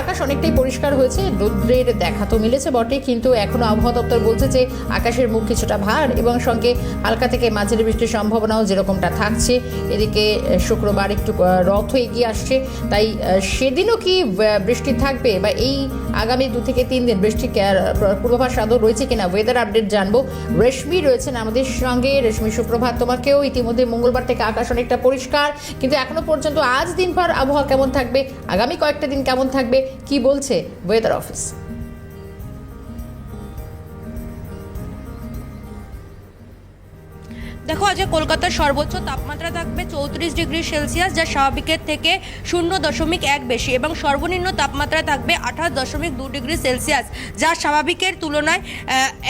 আকাশ অনেকটাই পরিষ্কার হয়েছে, রৌদ্রের দেখা তো মিলেছে বটে, কিন্তু এখনও আবহাওয়া দপ্তর বলছে যে আকাশের মুখ কিছুটা ভার এবং সঙ্গে হালকা থেকে মাঝারি বৃষ্টির সম্ভাবনাও যেরকমটা থাকছে। এদিকে শুক্রবার একটু রথ এগিয়ে আসছে। তাই সেদিনও কি বৃষ্টি থাকবে বা এই আগামী দু থেকে তিন দিন বৃষ্টি পূর্বাভাস আদৌ রয়েছে কিনা? ওয়েদার আপডেট জানব। রেশমি রয়েছেন আমাদের সঙ্গে। রেশমি, সুপ্রভাত, তোমাকেও ইতিমধ্যে মঙ্গলবার থেকে আকাশ অনেকটা পরিষ্কার, কিন্তু এখনও পর্যন্ত আজ দিনভর আবহাওয়া কেমন থাকবে? আগামী কয়েকটা দিন কেমন থাকবে? কি বলছে ওয়েদার অফিস দেখো আজ কলকাতার সর্বোচ্চ তাপমাত্রা থাকবে চৌত্রিশ ডিগ্রি সেলসিয়াস যা স্বাভাবিকের থেকে শূন্য দশমিক এক বেশি এবং সর্বনিম্ন তাপমাত্রা থাকবে আঠাশ দশমিক দু ডিগ্রি সেলসিয়াস যা স্বাভাবিকের তুলনায়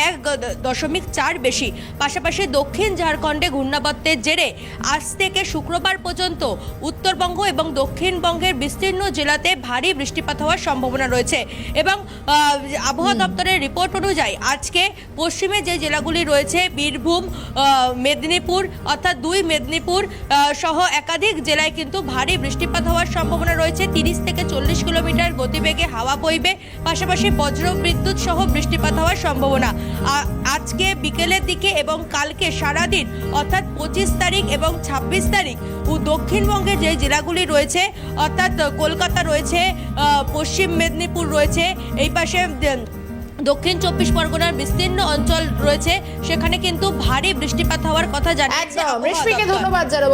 এক দশমিক চার বেশি। পাশাপাশি দক্ষিণ ঝাড়খণ্ডে ঘূর্ণাবর্তের জেরে আজ থেকে শুক্রবার পর্যন্ত উত্তরবঙ্গ এবং দক্ষিণবঙ্গের বিস্তীর্ণ জেলাতে ভারী বৃষ্টিপাত হওয়ার সম্ভাবনা রয়েছে এবং আবহাওয়া দপ্তরের রিপোর্ট অনুযায়ী আজকে পশ্চিমে যে জেলাগুলি রয়েছে বীরভূম আহ, মেদিনীপুর, অর্থাৎ দুই মেদিনীপুর সহ একাধিক জেলায় কিন্তু ভারী বৃষ্টিপাত হওয়ার সম্ভাবনা রয়েছে। তিরিশ থেকে চল্লিশ কিলোমিটার গতিবেগে হাওয়া বইবে। পাশাপাশি বজ্র বিদ্যুৎ সহ বৃষ্টিপাত হওয়ার সম্ভাবনা। আজকে বিকেলের দিকে এবং কালকে সারাদিন, অর্থাৎ পঁচিশ তারিখ এবং ছাব্বিশ তারিখ ও দক্ষিণবঙ্গে যে জেলাগুলি রয়েছে, অর্থাৎ কলকাতা রয়েছে পশ্চিম মেদিনীপুর রয়েছে, এই পাশে দক্ষিণ চব্বিশ পরগনার বিস্তীর্ণ অঞ্চল রয়েছে সেখানে কিন্তু ভারী বৃষ্টিপাত হওয়ার কথা জানিয়েছে একদম। ধন্যবাদ জানাব